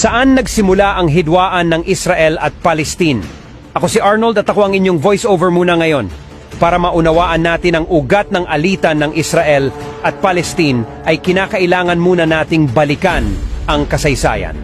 Saan nagsimula ang hidwaan ng Israel at Palestine? Ako si Arnold at ako ang inyong voiceover muna ngayon para maunawaan natin ang ugat ng alitan ng Israel at Palestine ay kinakailangan muna nating balikan ang kasaysayan.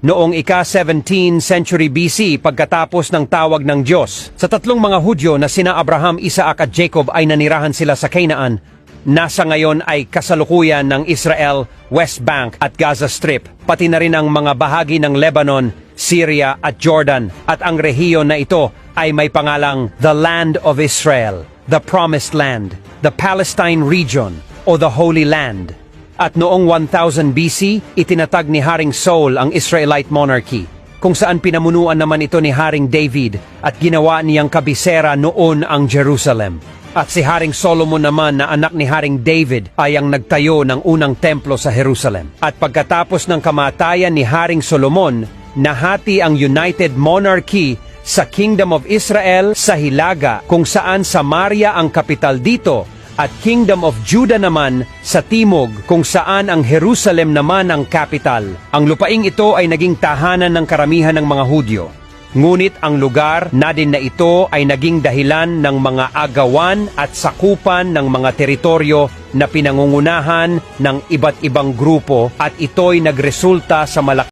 Noong ika-17 century BC pagkatapos ng tawag ng Diyos, sa tatlong mga Hudyo na sina Abraham, Isaac at Jacob ay nanirahan sila sa Canaan, nasa ngayon ay kasalukuyan ng Israel, West Bank at Gaza Strip, pati na rin ang mga bahagi ng Lebanon, Syria at Jordan at ang rehiyon na ito ay may pangalang The Land of Israel, the Promised Land, the Palestine Region o the Holy Land. At noong 1000 BC, itinatag ni Haring Saul ang Israelite monarchy, kung saan pinamunuan naman ito ni Haring David at ginawa niyang kabisera noon ang Jerusalem. At si Haring Solomon naman na anak ni Haring David ay ang nagtayo ng unang templo sa Jerusalem. At pagkatapos ng kamatayan ni Haring Solomon, nahati ang United Monarchy sa Kingdom of Israel sa Hilaga kung saan Samaria ang kapital dito at Kingdom of Judah naman sa timog kung saan ang Jerusalem naman ang capital. Ang lupaing ito ay naging tahanan ng karamihan ng mga Hudyo. Ngunit ang lugar na din na ito ay naging dahilan ng mga agawan at sakupan ng mga teritoryo na pinangungunahan ng iba't ibang grupo at ito'y nagresulta sa malaki